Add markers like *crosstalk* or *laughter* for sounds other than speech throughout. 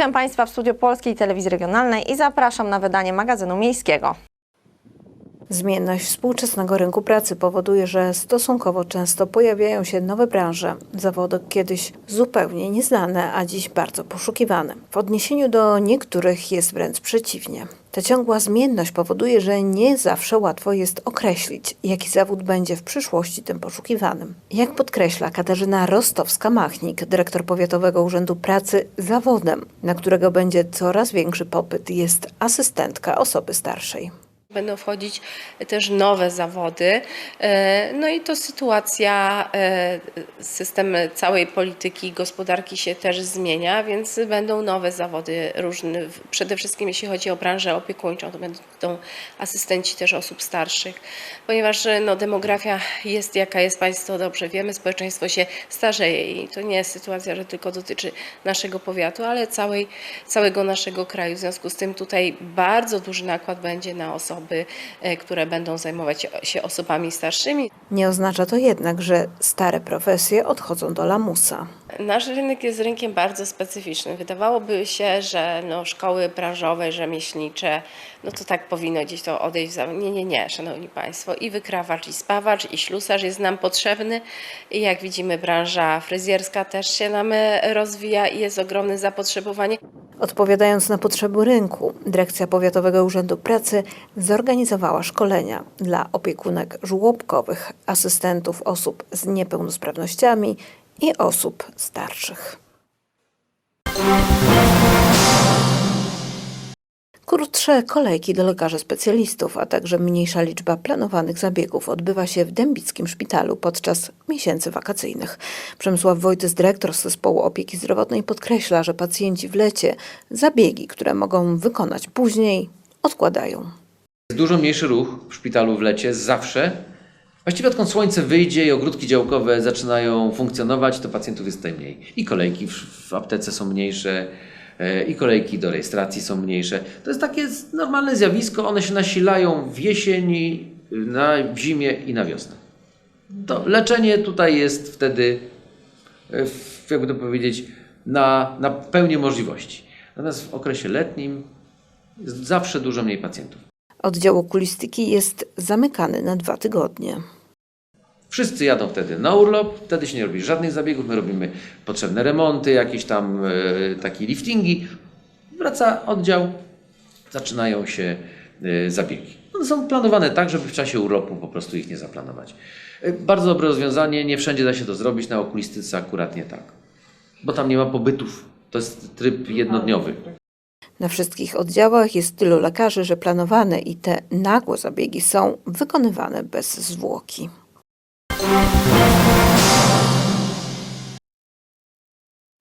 Witam Państwa w studiu Polskiej Telewizji Regionalnej i zapraszam na wydanie magazynu miejskiego. Zmienność współczesnego rynku pracy powoduje, że stosunkowo często pojawiają się nowe branże, zawody kiedyś zupełnie nieznane, a dziś bardzo poszukiwane. W odniesieniu do niektórych jest wręcz przeciwnie. Ta ciągła zmienność powoduje, że nie zawsze łatwo jest określić, jaki zawód będzie w przyszłości tym poszukiwanym. Jak podkreśla Katarzyna Rostowska-Machnik, dyrektor Powiatowego Urzędu Pracy, zawodem, na którego będzie coraz większy popyt, jest asystentka osoby starszej. Będą wchodzić też nowe zawody. E, No i to sytuacja, e, system całej polityki gospodarki się też zmienia, więc będą nowe zawody różne. Przede wszystkim jeśli chodzi o branżę opiekuńczą, to będą asystenci też osób starszych, ponieważ no, demografia jest jaka jest, Państwo dobrze wiemy, społeczeństwo się starzeje i to nie jest sytuacja, że tylko dotyczy naszego powiatu, ale całej, całego naszego kraju. W związku z tym tutaj bardzo duży nakład będzie na osoby, e, które będą zajmować się osobami starszymi. Nie oznacza to jednak, że stare profesje odchodzą do lamusa. Nasz rynek jest rynkiem bardzo specyficznym. Wydawałoby się, że no, szkoły branżowe, rzemieślnicze, no to tak powinno gdzieś to odejść. Za... Nie, nie, nie, szanowni państwo. I wykrawacz, i spawacz, i ślusarz jest nam potrzebny. I jak widzimy, branża fryzjerska też się nam e, rozwija i jest ogromne zapotrzebowanie. Odpowiadając na potrzeby rynku, Dyrekcja Powiatowego Urzędu Pracy zorganizowała szkolenia dla opiekunek żłobkowych, asystentów osób z niepełnosprawnościami i osób starszych. Krótsze kolejki do lekarzy specjalistów, a także mniejsza liczba planowanych zabiegów odbywa się w Dębickim Szpitalu podczas miesięcy wakacyjnych. Przemysław Wojtys, dyrektor zespołu opieki zdrowotnej, podkreśla, że pacjenci w lecie zabiegi, które mogą wykonać później, odkładają. Dużo mniejszy ruch w szpitalu w lecie zawsze. Właściwie odkąd słońce wyjdzie i ogródki działkowe zaczynają funkcjonować, to pacjentów jest tutaj mniej. I kolejki w, aptece są mniejsze, e, i kolejki do rejestracji są mniejsze. To jest takie normalne zjawisko, one się nasilają w jesieni, na w zimie i na wiosnę. To leczenie tutaj jest wtedy, e, jakby to powiedzieć, na, na pełnię możliwości. Natomiast w okresie letnim jest zawsze dużo mniej pacjentów. Oddział okulistyki jest zamykany na dwa tygodnie. Wszyscy jadą wtedy na urlop, wtedy się nie robi żadnych zabiegów, my robimy potrzebne remonty, jakieś tam e, takie liftingi. Wraca oddział, zaczynają się e, zabiegi. One są planowane tak, żeby w czasie urlopu po prostu ich nie zaplanować. E, bardzo dobre rozwiązanie, nie wszędzie da się to zrobić, na okulistyce akurat nie tak. Bo tam nie ma pobytów, to jest tryb jednodniowy. Na wszystkich oddziałach jest tylu lekarzy, że planowane i te nagłe zabiegi są wykonywane bez zwłoki.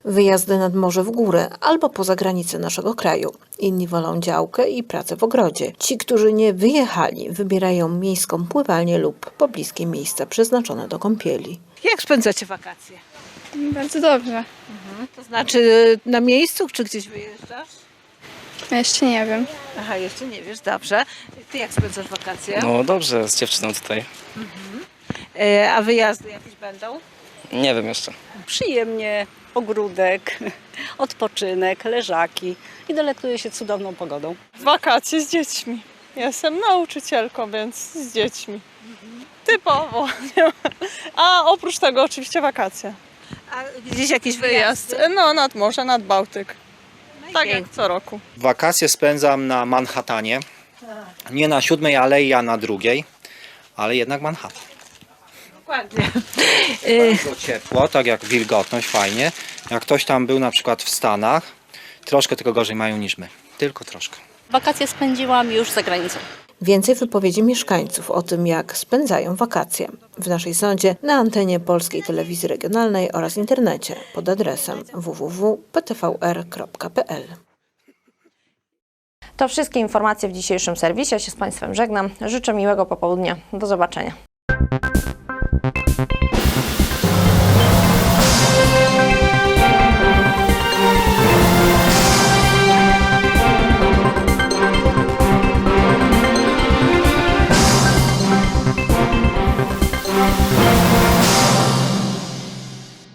Wyjazdy nad morze w górę albo poza granice naszego kraju. Inni wolą działkę i pracę w ogrodzie. Ci, którzy nie wyjechali, wybierają miejską pływalnię lub pobliskie miejsca przeznaczone do kąpieli. Jak spędzacie wakacje? Bardzo dobrze. To znaczy na miejscu, czy gdzieś wyjeżdżasz? Jeszcze nie wiem. Aha, jeszcze nie wiesz, dobrze. Ty jak spędzasz wakacje? No dobrze, z dziewczyną tutaj. E, a wyjazdy jakieś będą? Nie wiem jeszcze. Przyjemnie, ogródek, *laughs* odpoczynek, leżaki i delektuję się cudowną pogodą. Wakacje z dziećmi. Jestem nauczycielką, więc z dziećmi. Typowo. nie *laughs* ma- A oprócz tego oczywiście wakacje. A gdzieś jakiś Wyjazd. wyjazd? No nad morze, nad Bałtyk. Tak jak co roku. Wakacje spędzam na Manhattanie. Nie na siódmej alei, a na drugiej, ale jednak Manhattan. Dokładnie. Bardzo ciepło, tak jak wilgotność, fajnie. Jak ktoś tam był na przykład w Stanach, troszkę tylko gorzej mają niż my. Tylko troszkę. Wakacje spędziłam już za granicą. Więcej wypowiedzi mieszkańców o tym, jak spędzają wakacje w naszej sądzie na antenie Polskiej Telewizji Regionalnej oraz internecie pod adresem www.ptvr.pl. To wszystkie informacje w dzisiejszym serwisie. Ja się z Państwem żegnam. Życzę miłego popołudnia. Do zobaczenia.